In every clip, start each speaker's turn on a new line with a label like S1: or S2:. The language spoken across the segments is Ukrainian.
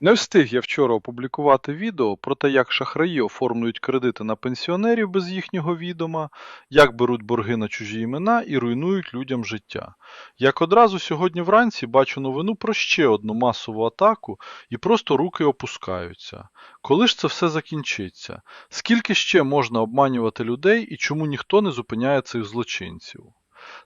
S1: Не встиг я вчора опублікувати відео про те, як шахраї оформлюють кредити на пенсіонерів без їхнього відома, як беруть борги на чужі імена і руйнують людям життя. Як одразу сьогодні вранці бачу новину про ще одну масову атаку і просто руки опускаються. Коли ж це все закінчиться? Скільки ще можна обманювати людей і чому ніхто не зупиняє цих злочинців?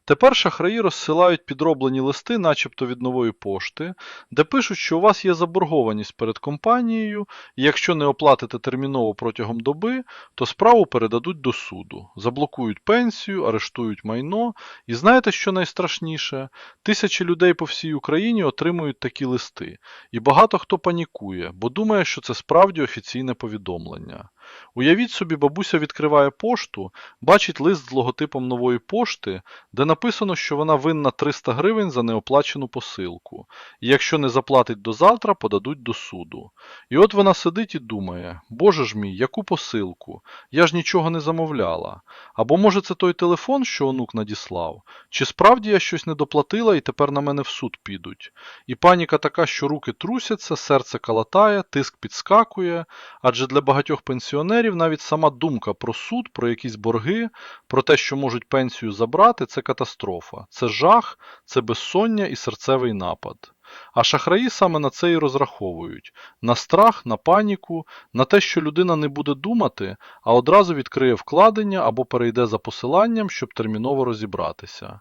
S1: Тепер шахраї розсилають підроблені листи, начебто від нової пошти, де пишуть, що у вас є заборгованість перед компанією, і якщо не оплатите терміново протягом доби, то справу передадуть до суду, заблокують пенсію, арештують майно. І знаєте, що найстрашніше? Тисячі людей по всій Україні отримують такі листи, і багато хто панікує, бо думає, що це справді офіційне повідомлення. Уявіть собі, бабуся відкриває пошту, бачить лист з логотипом нової пошти, де написано, що вона винна 300 гривень за неоплачену посилку, і якщо не заплатить до завтра, подадуть до суду. І от вона сидить і думає: Боже ж мій, яку посилку? Я ж нічого не замовляла. Або може це той телефон, що онук надіслав? Чи справді я щось не доплатила і тепер на мене в суд підуть? І паніка така, що руки трусяться, серце калатає, тиск підскакує, адже для багатьох пенсіонерів навіть сама думка про суд, про якісь борги, про те, що можуть пенсію забрати, це катастрофа, це жах, це безсоння і серцевий напад. А шахраї саме на це і розраховують: на страх, на паніку, на те, що людина не буде думати, а одразу відкриє вкладення або перейде за посиланням, щоб терміново розібратися.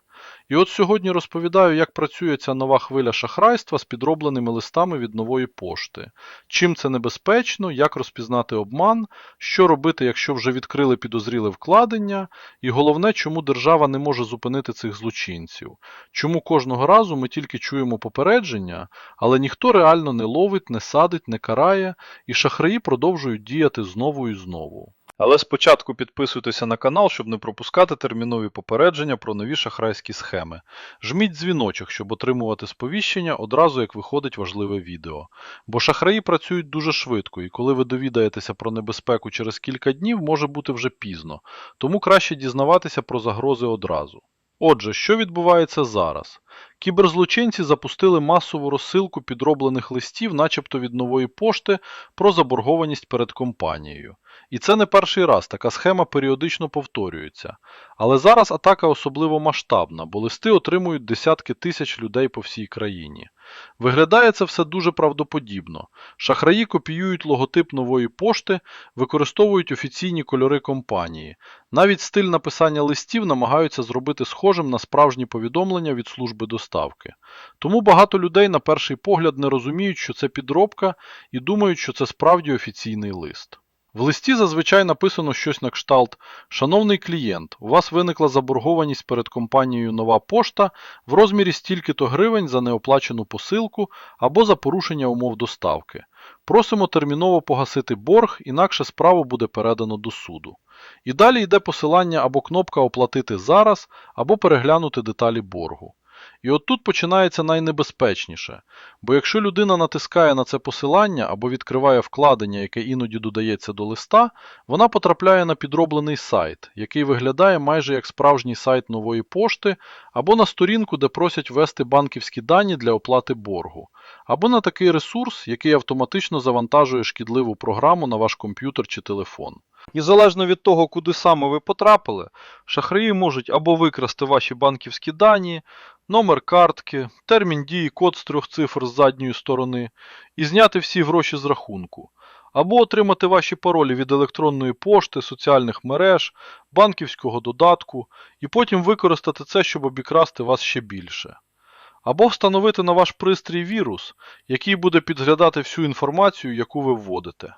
S1: І от сьогодні розповідаю, як працює ця нова хвиля шахрайства з підробленими листами від нової пошти, чим це небезпечно, як розпізнати обман, що робити, якщо вже відкрили підозріле вкладення, і головне, чому держава не може зупинити цих злочинців, чому кожного разу ми тільки чуємо попередження, але ніхто реально не ловить, не садить, не карає, і шахраї продовжують діяти знову і знову. Але спочатку підписуйтеся на канал, щоб не пропускати термінові попередження про нові шахрайські схеми. Жміть дзвіночок, щоб отримувати сповіщення одразу, як виходить важливе відео. Бо шахраї працюють дуже швидко, і коли ви довідаєтеся про небезпеку через кілька днів, може бути вже пізно, тому краще дізнаватися про загрози одразу. Отже, що відбувається зараз? Кіберзлочинці запустили масову розсилку підроблених листів, начебто від нової пошти, про заборгованість перед компанією. І це не перший раз, така схема періодично повторюється. Але зараз атака особливо масштабна, бо листи отримують десятки тисяч людей по всій країні. Виглядає це все дуже правдоподібно. Шахраї копіюють логотип нової пошти, використовують офіційні кольори компанії. Навіть стиль написання листів намагаються зробити схожим на справжні повідомлення від служби доставки. Тому багато людей на перший погляд не розуміють, що це підробка, і думають, що це справді офіційний лист. В листі зазвичай написано щось на кшталт Шановний клієнт, у вас виникла заборгованість перед компанією Нова пошта в розмірі стільки-то гривень за неоплачену посилку або за порушення умов доставки. Просимо терміново погасити борг, інакше справу буде передано до суду. І далі йде посилання або кнопка Оплатити зараз, або переглянути деталі боргу. І от тут починається найнебезпечніше, бо якщо людина натискає на це посилання або відкриває вкладення, яке іноді додається до листа, вона потрапляє на підроблений сайт, який виглядає майже як справжній сайт нової пошти, або на сторінку, де просять ввести банківські дані для оплати боргу, або на такий ресурс, який автоматично завантажує шкідливу програму на ваш комп'ютер чи телефон. І залежно від того, куди саме ви потрапили, шахраї можуть або викрасти ваші банківські дані, номер картки, термін дії, код з трьох цифр з задньої сторони і зняти всі гроші з рахунку, або отримати ваші паролі від електронної пошти, соціальних мереж, банківського додатку і потім використати це, щоб обікрасти вас ще більше. Або встановити на ваш пристрій вірус, який буде підглядати всю інформацію, яку ви вводите.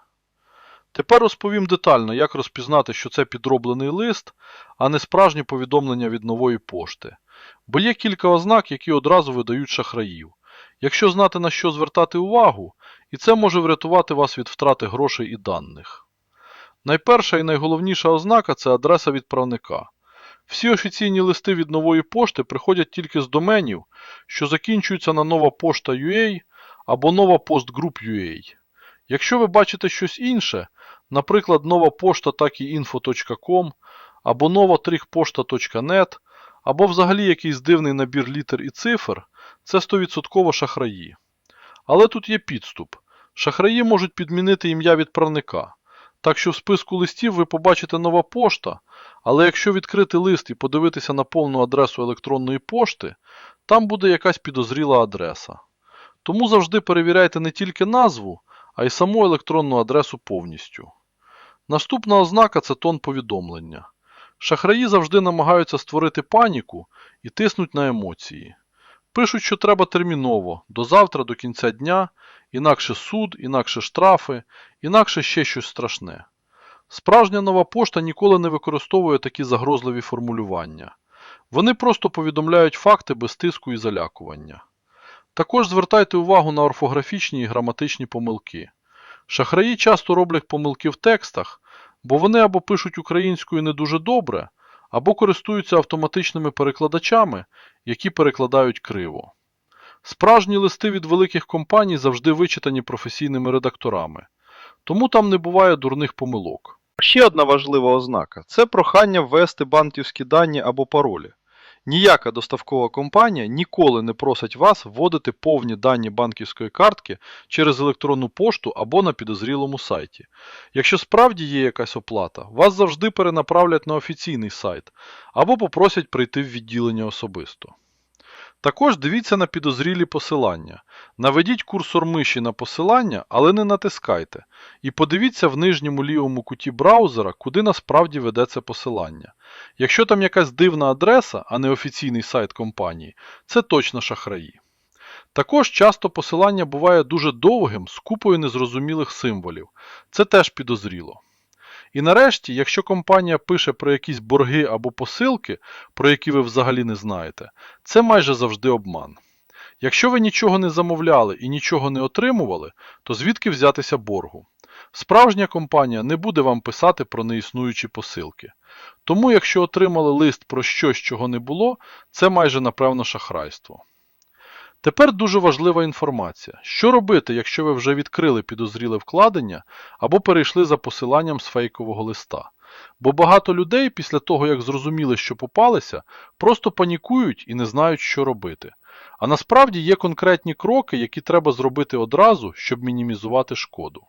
S1: Тепер розповім детально, як розпізнати, що це підроблений лист, а не справжнє повідомлення від нової пошти. Бо є кілька ознак, які одразу видають шахраїв. Якщо знати на що звертати увагу, і це може врятувати вас від втрати грошей і даних. Найперша і найголовніша ознака це адреса відправника. Всі офіційні листи від нової пошти приходять тільки з доменів, що закінчуються на нова пошта.ua або нова postgroup.ua. Якщо ви бачите щось інше, наприклад, нова пошта takiinfo.com або nova-pošta.net, або взагалі якийсь дивний набір літер і цифр, це 100% шахраї. Але тут є підступ. Шахраї можуть підмінити ім'я відправника. Так що в списку листів ви побачите нова пошта, але якщо відкрити лист і подивитися на повну адресу електронної пошти, там буде якась підозріла адреса. Тому завжди перевіряйте не тільки назву, а й саму електронну адресу повністю. Наступна ознака це тон повідомлення. Шахраї завжди намагаються створити паніку і тиснуть на емоції. Пишуть, що треба терміново, до завтра, до кінця дня, інакше суд, інакше штрафи, інакше ще щось страшне. Справжня нова пошта ніколи не використовує такі загрозливі формулювання. Вони просто повідомляють факти без тиску і залякування. Також звертайте увагу на орфографічні і граматичні помилки. Шахраї часто роблять помилки в текстах, бо вони або пишуть українською не дуже добре, або користуються автоматичними перекладачами, які перекладають криво. Справжні листи від великих компаній завжди вичитані професійними редакторами, тому там не буває дурних помилок. Ще одна важлива ознака це прохання ввести банківські дані або паролі. Ніяка доставкова компанія ніколи не просить вас вводити повні дані банківської картки через електронну пошту або на підозрілому сайті. Якщо справді є якась оплата, вас завжди перенаправлять на офіційний сайт або попросять прийти в відділення особисто. Також дивіться на підозрілі посилання. Наведіть курсор миші на посилання, але не натискайте. І подивіться в нижньому лівому куті браузера, куди насправді веде це посилання. Якщо там якась дивна адреса, а не офіційний сайт компанії, це точно шахраї. Також часто посилання буває дуже довгим з купою незрозумілих символів. Це теж підозріло. І нарешті, якщо компанія пише про якісь борги або посилки, про які ви взагалі не знаєте, це майже завжди обман. Якщо ви нічого не замовляли і нічого не отримували, то звідки взятися боргу? Справжня компанія не буде вам писати про неіснуючі посилки. Тому, якщо отримали лист про щось, чого не було, це майже напевно шахрайство. Тепер дуже важлива інформація. Що робити, якщо ви вже відкрили підозріле вкладення або перейшли за посиланням з фейкового листа? Бо багато людей після того, як зрозуміли, що попалися, просто панікують і не знають, що робити. А насправді є конкретні кроки, які треба зробити одразу, щоб мінімізувати шкоду.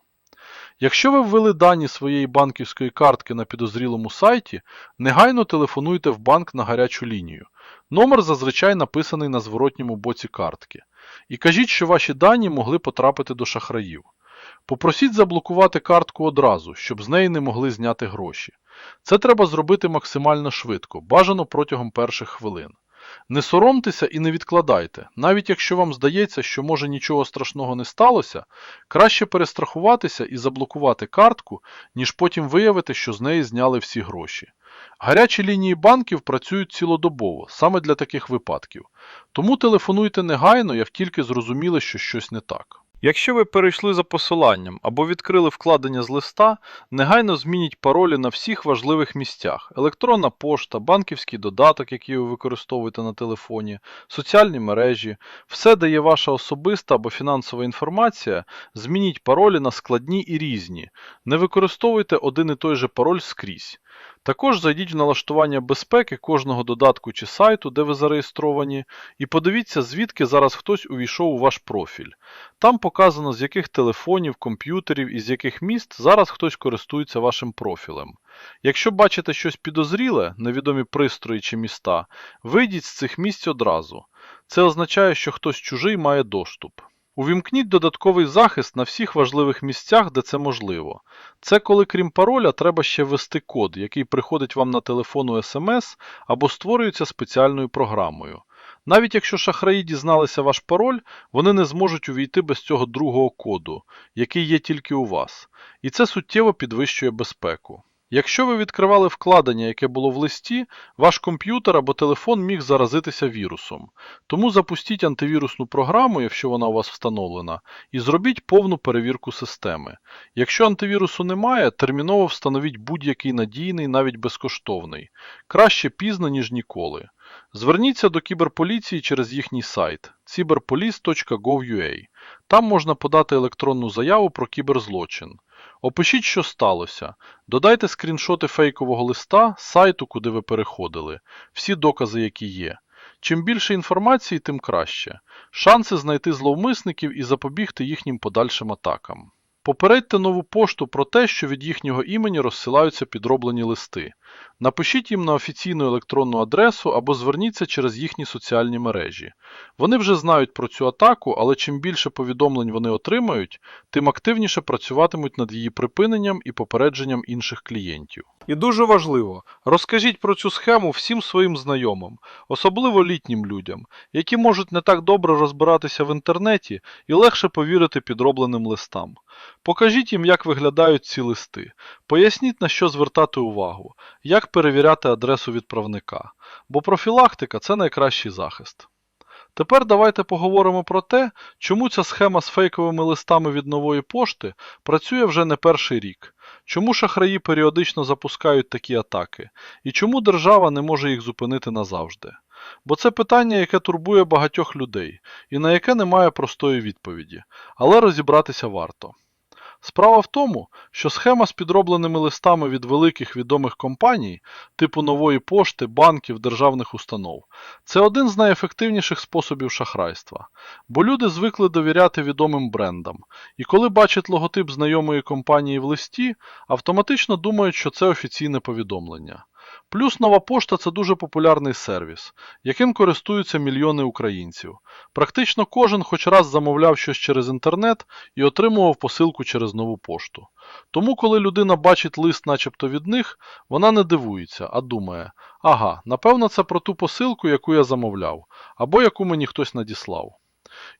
S1: Якщо ви ввели дані своєї банківської картки на підозрілому сайті, негайно телефонуйте в банк на гарячу лінію. Номер зазвичай написаний на зворотньому боці картки. І кажіть, що ваші дані могли потрапити до шахраїв. Попросіть заблокувати картку одразу, щоб з неї не могли зняти гроші. Це треба зробити максимально швидко, бажано протягом перших хвилин. Не соромтеся і не відкладайте, навіть якщо вам здається, що може нічого страшного не сталося, краще перестрахуватися і заблокувати картку, ніж потім виявити, що з неї зняли всі гроші. Гарячі лінії банків працюють цілодобово, саме для таких випадків. Тому телефонуйте негайно, як тільки зрозуміли, що щось не так. Якщо ви перейшли за посиланням або відкрили вкладення з листа, негайно змініть паролі на всіх важливих місцях: електронна пошта, банківський додаток, який ви використовуєте на телефоні, соціальні мережі, все, де є ваша особиста або фінансова інформація, змініть паролі на складні і різні. Не використовуйте один і той же пароль скрізь. Також зайдіть в налаштування безпеки кожного додатку чи сайту, де ви зареєстровані, і подивіться, звідки зараз хтось увійшов у ваш профіль. Там показано, з яких телефонів, комп'ютерів і з яких міст зараз хтось користується вашим профілем. Якщо бачите щось підозріле, невідомі пристрої чи міста, вийдіть з цих місць одразу. Це означає, що хтось чужий має доступ. Увімкніть додатковий захист на всіх важливих місцях, де це можливо. Це коли, крім пароля, треба ще ввести код, який приходить вам на телефону SMS або створюється спеціальною програмою. Навіть якщо шахраї дізналися ваш пароль, вони не зможуть увійти без цього другого коду, який є тільки у вас. І це суттєво підвищує безпеку. Якщо ви відкривали вкладення, яке було в листі, ваш комп'ютер або телефон міг заразитися вірусом. Тому запустіть антивірусну програму, якщо вона у вас встановлена, і зробіть повну перевірку системи. Якщо антивірусу немає, терміново встановіть будь-який надійний, навіть безкоштовний. Краще пізно, ніж ніколи. Зверніться до кіберполіції через їхній сайт cyberpolice.gov.ua. Там можна подати електронну заяву про кіберзлочин. Опишіть, що сталося. Додайте скріншоти фейкового листа сайту, куди ви переходили, всі докази, які є. Чим більше інформації, тим краще. Шанси знайти зловмисників і запобігти їхнім подальшим атакам. Попередьте нову пошту про те, що від їхнього імені розсилаються підроблені листи. Напишіть їм на офіційну електронну адресу або зверніться через їхні соціальні мережі. Вони вже знають про цю атаку, але чим більше повідомлень вони отримають, тим активніше працюватимуть над її припиненням і попередженням інших клієнтів. І дуже важливо, розкажіть про цю схему всім своїм знайомим, особливо літнім людям, які можуть не так добре розбиратися в інтернеті і легше повірити підробленим листам. Покажіть їм, як виглядають ці листи. Поясніть, на що звертати увагу, як перевіряти адресу відправника, бо профілактика це найкращий захист. Тепер давайте поговоримо про те, чому ця схема з фейковими листами від нової пошти працює вже не перший рік, чому шахраї періодично запускають такі атаки, і чому держава не може їх зупинити назавжди. Бо це питання, яке турбує багатьох людей, і на яке немає простої відповіді, але розібратися варто. Справа в тому, що схема з підробленими листами від великих відомих компаній, типу нової пошти, банків, державних установ, це один з найефективніших способів шахрайства. Бо люди звикли довіряти відомим брендам, і коли бачать логотип знайомої компанії в листі, автоматично думають, що це офіційне повідомлення. Плюс нова пошта це дуже популярний сервіс, яким користуються мільйони українців. Практично кожен хоч раз замовляв щось через інтернет і отримував посилку через нову пошту. Тому, коли людина бачить лист, начебто від них, вона не дивується, а думає: ага, напевно, це про ту посилку, яку я замовляв, або яку мені хтось надіслав.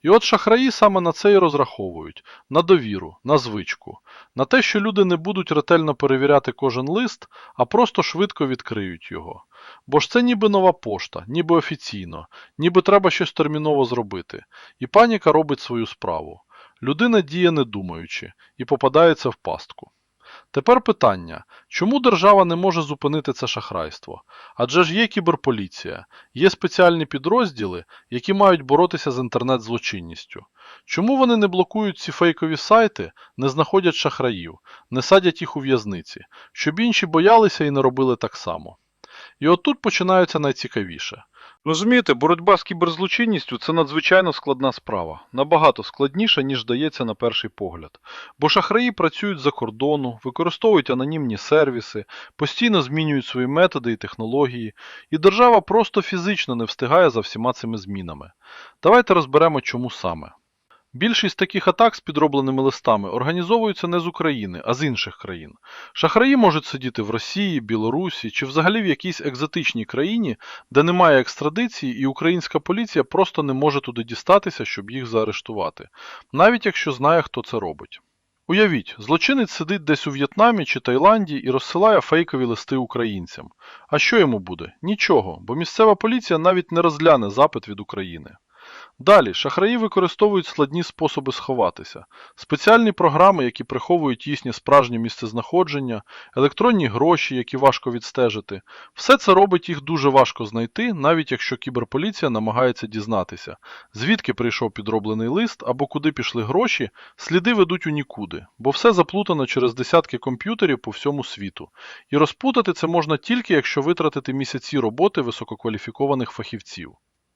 S1: І от шахраї саме на це і розраховують: на довіру, на звичку, на те, що люди не будуть ретельно перевіряти кожен лист, а просто швидко відкриють його. Бо ж це ніби нова пошта, ніби офіційно, ніби треба щось терміново зробити. І паніка робить свою справу. Людина діє не думаючи і попадається в пастку. Тепер питання, чому держава не може зупинити це шахрайство? Адже ж є кіберполіція, є спеціальні підрозділи, які мають боротися з інтернет-злочинністю. Чому вони не блокують ці фейкові сайти, не знаходять шахраїв, не садять їх у в'язниці, щоб інші боялися і не робили так само? І отут починається найцікавіше. Розумієте, боротьба з кіберзлочинністю це надзвичайно складна справа, набагато складніша, ніж здається на перший погляд. Бо шахраї працюють за кордону, використовують анонімні сервіси, постійно змінюють свої методи і технології, і держава просто фізично не встигає за всіма цими змінами. Давайте розберемо, чому саме. Більшість таких атак з підробленими листами організовуються не з України, а з інших країн. Шахраї можуть сидіти в Росії, Білорусі чи взагалі в якійсь екзотичній країні, де немає екстрадиції, і українська поліція просто не може туди дістатися, щоб їх заарештувати, навіть якщо знає, хто це робить. Уявіть, злочинець сидить десь у В'єтнамі чи Таїланді і розсилає фейкові листи українцям. А що йому буде? Нічого, бо місцева поліція навіть не розгляне запит від України. Далі, шахраї використовують складні способи сховатися, спеціальні програми, які приховують їхнє справжнє місцезнаходження, електронні гроші, які важко відстежити. Все це робить їх дуже важко знайти, навіть якщо кіберполіція намагається дізнатися, звідки прийшов підроблений лист або куди пішли гроші, сліди ведуть у нікуди, бо все заплутано через десятки комп'ютерів по всьому світу. І розпутати це можна тільки, якщо витратити місяці роботи висококваліфікованих фахівців.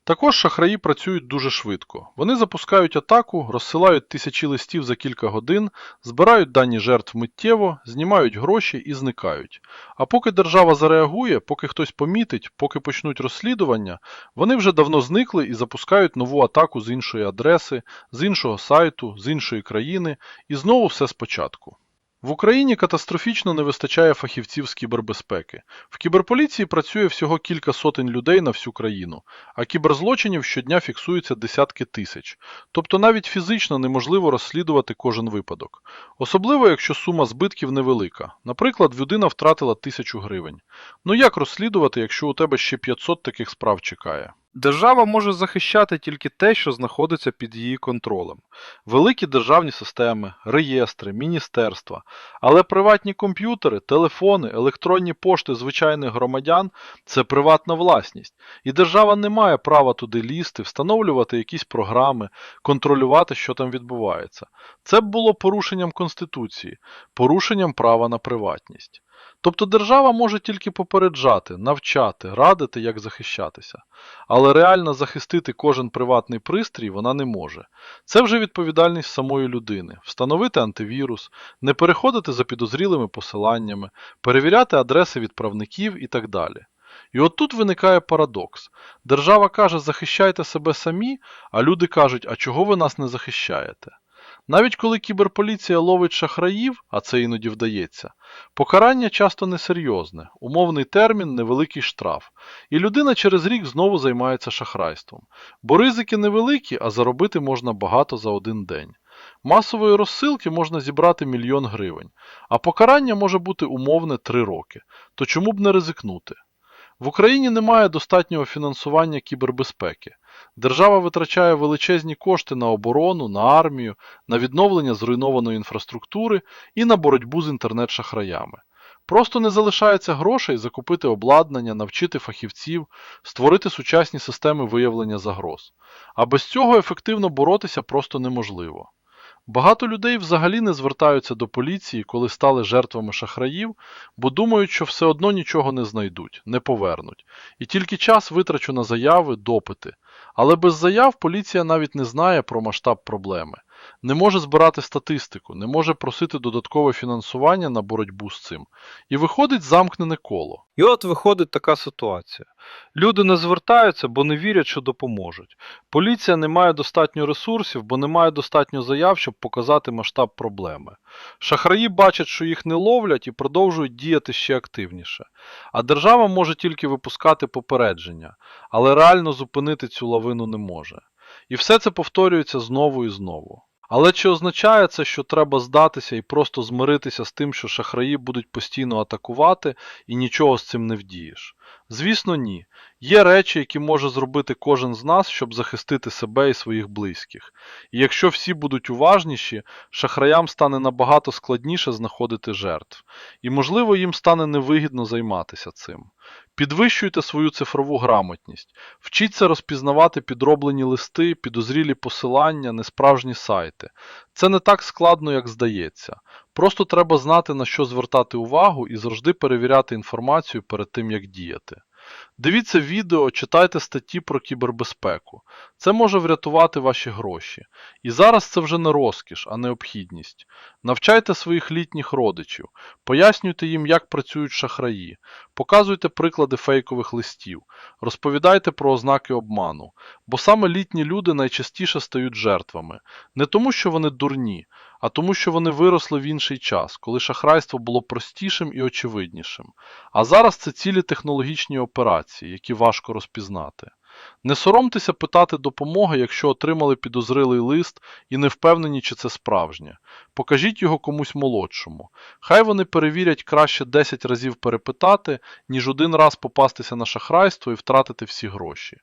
S1: Також шахраї працюють дуже швидко. Вони запускають атаку, розсилають тисячі листів за кілька годин, збирають дані жертв миттєво, знімають гроші і зникають. А поки держава зареагує, поки хтось помітить, поки почнуть розслідування, вони вже давно зникли і запускають нову атаку з іншої адреси, з іншого сайту, з іншої країни, і знову все спочатку. В Україні катастрофічно не вистачає фахівців з кібербезпеки. В кіберполіції працює всього кілька сотень людей на всю країну, а кіберзлочинів щодня фіксується десятки тисяч. Тобто навіть фізично неможливо розслідувати кожен випадок. Особливо, якщо сума збитків невелика. Наприклад, людина втратила тисячу гривень. Ну як розслідувати, якщо у тебе ще 500 таких справ чекає? Держава може захищати тільки те, що знаходиться під її контролем. Великі державні системи, реєстри, міністерства. Але приватні комп'ютери, телефони, електронні пошти звичайних громадян це приватна власність. І держава не має права туди лізти, встановлювати якісь програми, контролювати, що там відбувається. Це б було порушенням Конституції, порушенням права на приватність. Тобто держава може тільки попереджати, навчати, радити, як захищатися. Але реально захистити кожен приватний пристрій вона не може. Це вже відповідальність самої людини. Встановити антивірус, не переходити за підозрілими посиланнями, перевіряти адреси відправників і так далі. І от тут виникає парадокс. Держава каже, захищайте себе самі, а люди кажуть, а чого ви нас не захищаєте? Навіть коли кіберполіція ловить шахраїв, а це іноді вдається, покарання часто несерйозне, умовний термін, невеликий штраф, і людина через рік знову займається шахрайством. Бо ризики невеликі, а заробити можна багато за один день. Масової розсилки можна зібрати мільйон гривень, а покарання може бути умовне 3 роки. То чому б не ризикнути? В Україні немає достатнього фінансування кібербезпеки. Держава витрачає величезні кошти на оборону, на армію, на відновлення зруйнованої інфраструктури і на боротьбу з інтернет-шахраями. Просто не залишається грошей закупити обладнання, навчити фахівців, створити сучасні системи виявлення загроз. А без цього ефективно боротися просто неможливо. Багато людей взагалі не звертаються до поліції, коли стали жертвами шахраїв, бо думають, що все одно нічого не знайдуть, не повернуть. І тільки час витрачу на заяви, допити. Але без заяв поліція навіть не знає про масштаб проблеми, не може збирати статистику, не може просити додаткове фінансування на боротьбу з цим. І виходить замкнене коло. І от виходить така ситуація. Люди не звертаються, бо не вірять, що допоможуть. Поліція не має достатньо ресурсів, бо не має достатньо заяв, щоб показати масштаб проблеми. Шахраї бачать, що їх не ловлять і продовжують діяти ще активніше. А держава може тільки випускати попередження, але реально зупинити цю лавину не може. І все це повторюється знову і знову. Але чи означає це, що треба здатися і просто змиритися з тим, що шахраї будуть постійно атакувати і нічого з цим не вдієш? Звісно, ні. Є речі, які може зробити кожен з нас, щоб захистити себе і своїх близьких. І якщо всі будуть уважніші, шахраям стане набагато складніше знаходити жертв. І, можливо, їм стане невигідно займатися цим. Підвищуйте свою цифрову грамотність, вчіться розпізнавати підроблені листи, підозрілі посилання, несправжні сайти. Це не так складно, як здається. Просто треба знати, на що звертати увагу і завжди перевіряти інформацію перед тим, як діяти. Дивіться відео, читайте статті про кібербезпеку. Це може врятувати ваші гроші. І зараз це вже не розкіш, а необхідність. Навчайте своїх літніх родичів, пояснюйте їм, як працюють шахраї, показуйте приклади фейкових листів, розповідайте про ознаки обману. Бо саме літні люди найчастіше стають жертвами. Не тому, що вони дурні, а тому, що вони виросли в інший час, коли шахрайство було простішим і очевиднішим. А зараз це цілі технологічні операції, які важко розпізнати. Не соромтеся питати допомоги, якщо отримали підозрілий лист і не впевнені, чи це справжнє. Покажіть його комусь молодшому. Хай вони перевірять краще 10 разів перепитати, ніж один раз попастися на шахрайство і втратити всі гроші.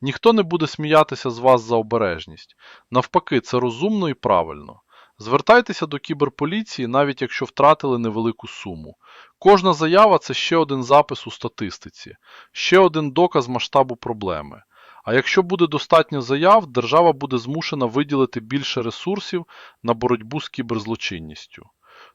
S1: Ніхто не буде сміятися з вас за обережність. Навпаки, це розумно і правильно. Звертайтеся до кіберполіції, навіть якщо втратили невелику суму. Кожна заява це ще один запис у статистиці, ще один доказ масштабу проблеми. А якщо буде достатньо заяв, держава буде змушена виділити більше ресурсів на боротьбу з кіберзлочинністю.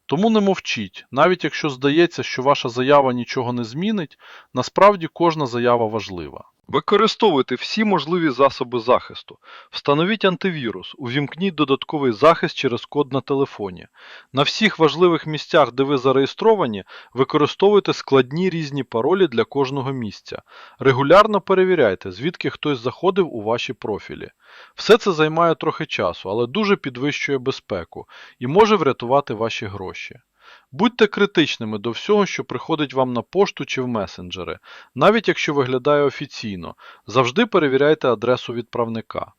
S1: Тому не мовчіть, навіть якщо здається, що ваша заява нічого не змінить, насправді кожна заява важлива. Використовуйте всі можливі засоби захисту. Встановіть антивірус, увімкніть додатковий захист через код на телефоні. На всіх важливих місцях, де ви зареєстровані, використовуйте складні різні паролі для кожного місця. Регулярно перевіряйте, звідки хтось заходив у ваші профілі. Все це займає трохи часу, але дуже підвищує безпеку і може врятувати ваші гроші. Будьте критичними до всього, що приходить вам на пошту чи в месенджери, навіть якщо виглядає офіційно, завжди перевіряйте адресу відправника.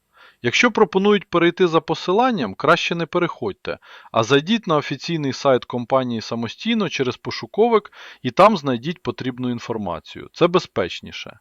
S1: Якщо пропонують перейти за посиланням, краще не переходьте, а зайдіть на офіційний сайт компанії самостійно через пошуковик і там знайдіть потрібну інформацію. Це безпечніше.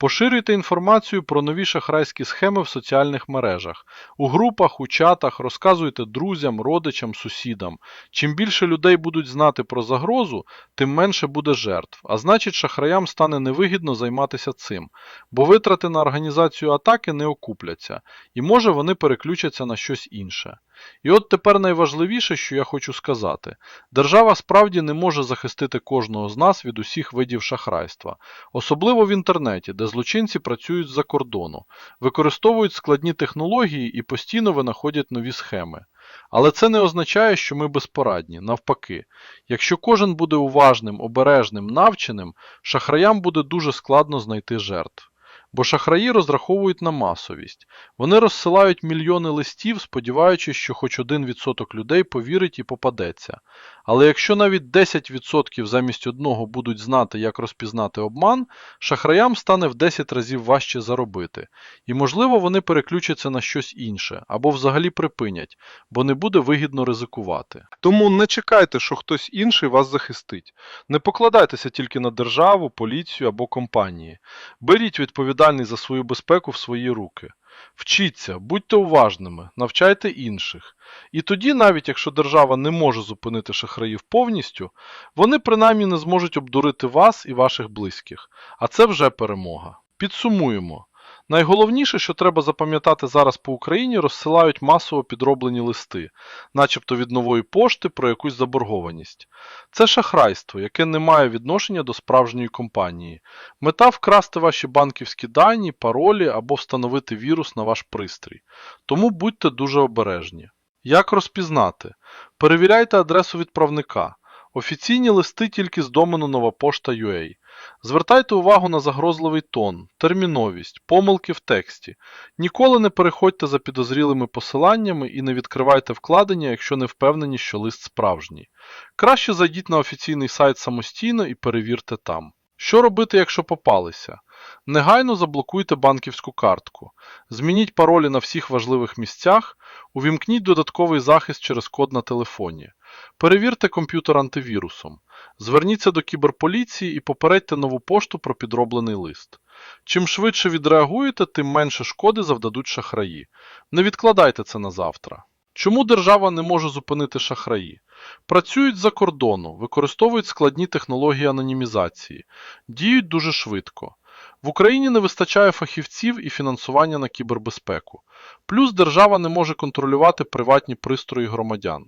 S1: Поширюйте інформацію про нові шахрайські схеми в соціальних мережах, у групах, у чатах, розказуйте друзям, родичам, сусідам. Чим більше людей будуть знати про загрозу, тим менше буде жертв, а значить шахраям стане невигідно займатися цим, бо витрати на організацію атаки не окупляться, і може вони переключаться на щось інше. І от тепер найважливіше, що я хочу сказати. Держава справді не може захистити кожного з нас від усіх видів шахрайства, особливо в інтернеті, де злочинці працюють з-за кордону, використовують складні технології і постійно винаходять нові схеми. Але це не означає, що ми безпорадні. Навпаки, якщо кожен буде уважним, обережним, навченим, шахраям буде дуже складно знайти жертв. Бо шахраї розраховують на масовість. Вони розсилають мільйони листів, сподіваючись, що хоч 1% людей повірить і попадеться. Але якщо навіть 10% замість одного будуть знати, як розпізнати обман, шахраям стане в 10 разів важче заробити. І можливо вони переключаться на щось інше або взагалі припинять, бо не буде вигідно ризикувати. Тому не чекайте, що хтось інший вас захистить. Не покладайтеся тільки на державу, поліцію або компанії. Беріть відповідальність за свою безпеку в свої руки. Вчіться, будьте уважними, навчайте інших. І тоді, навіть якщо держава не може зупинити шахраїв повністю, вони принаймні не зможуть обдурити вас і ваших близьких. А це вже перемога. Підсумуємо. Найголовніше, що треба запам'ятати зараз по Україні, розсилають масово підроблені листи, начебто від нової пошти про якусь заборгованість. Це шахрайство, яке не має відношення до справжньої компанії. Мета вкрасти ваші банківські дані, паролі або встановити вірус на ваш пристрій. Тому будьте дуже обережні. Як розпізнати? Перевіряйте адресу відправника. Офіційні листи тільки з домену новопошта.ua. Звертайте увагу на загрозливий тон, терміновість, помилки в тексті. Ніколи не переходьте за підозрілими посиланнями і не відкривайте вкладення, якщо не впевнені, що лист справжній. Краще зайдіть на офіційний сайт самостійно і перевірте там. Що робити, якщо попалися? Негайно заблокуйте банківську картку, змініть паролі на всіх важливих місцях, увімкніть додатковий захист через код на телефоні. Перевірте комп'ютер антивірусом. Зверніться до кіберполіції і попередьте нову пошту про підроблений лист. Чим швидше відреагуєте, тим менше шкоди завдадуть шахраї. Не відкладайте це на завтра. Чому держава не може зупинити шахраї? Працюють за кордону, використовують складні технології анонімізації, діють дуже швидко. В Україні не вистачає фахівців і фінансування на кібербезпеку. Плюс держава не може контролювати приватні пристрої громадян.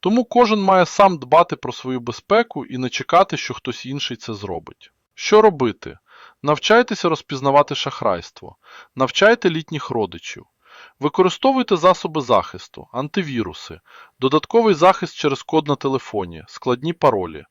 S1: Тому кожен має сам дбати про свою безпеку і не чекати, що хтось інший це зробить. Що робити? Навчайтеся розпізнавати шахрайство, навчайте літніх родичів. Використовуйте засоби захисту, антивіруси, додатковий захист через код на телефоні, складні паролі.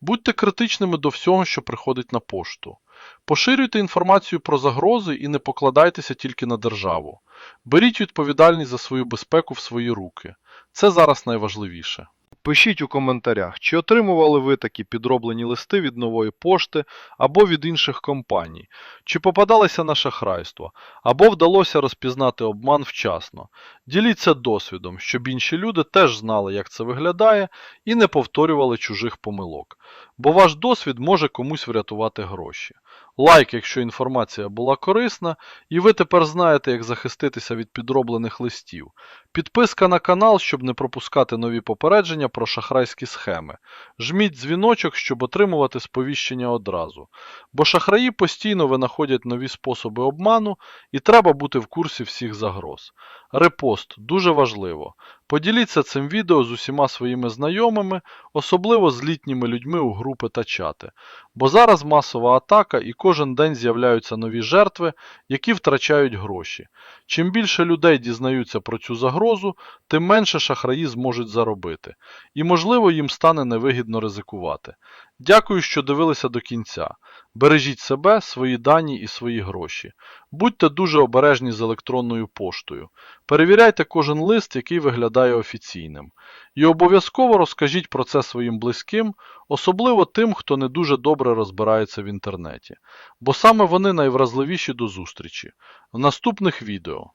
S1: Будьте критичними до всього, що приходить на пошту. Поширюйте інформацію про загрози і не покладайтеся тільки на державу. Беріть відповідальність за свою безпеку в свої руки. Це зараз найважливіше. Пишіть у коментарях, чи отримували ви такі підроблені листи від нової пошти або від інших компаній, чи попадалися на шахрайство, або вдалося розпізнати обман вчасно. Діліться досвідом, щоб інші люди теж знали, як це виглядає, і не повторювали чужих помилок. Бо ваш досвід може комусь врятувати гроші. Лайк, якщо інформація була корисна, і ви тепер знаєте, як захиститися від підроблених листів. Підписка на канал, щоб не пропускати нові попередження про шахрайські схеми. Жміть дзвіночок, щоб отримувати сповіщення одразу. Бо шахраї постійно винаходять нові способи обману, і треба бути в курсі всіх загроз. Репост дуже важливо. Поділіться цим відео з усіма своїми знайомими, особливо з літніми людьми у групи та чати. Бо зараз масова атака і кожен день з'являються нові жертви, які втрачають гроші. Чим більше людей дізнаються про цю загрозу, тим менше шахраї зможуть заробити. І можливо їм стане невигідно ризикувати. Дякую, що дивилися до кінця. Бережіть себе, свої дані і свої гроші. Будьте дуже обережні з електронною поштою. Перевіряйте кожен лист, який виглядає офіційним. І обов'язково розкажіть про це своїм близьким, особливо тим, хто не дуже добре розбирається в інтернеті. Бо саме вони найвразливіші до зустрічі. В наступних відео.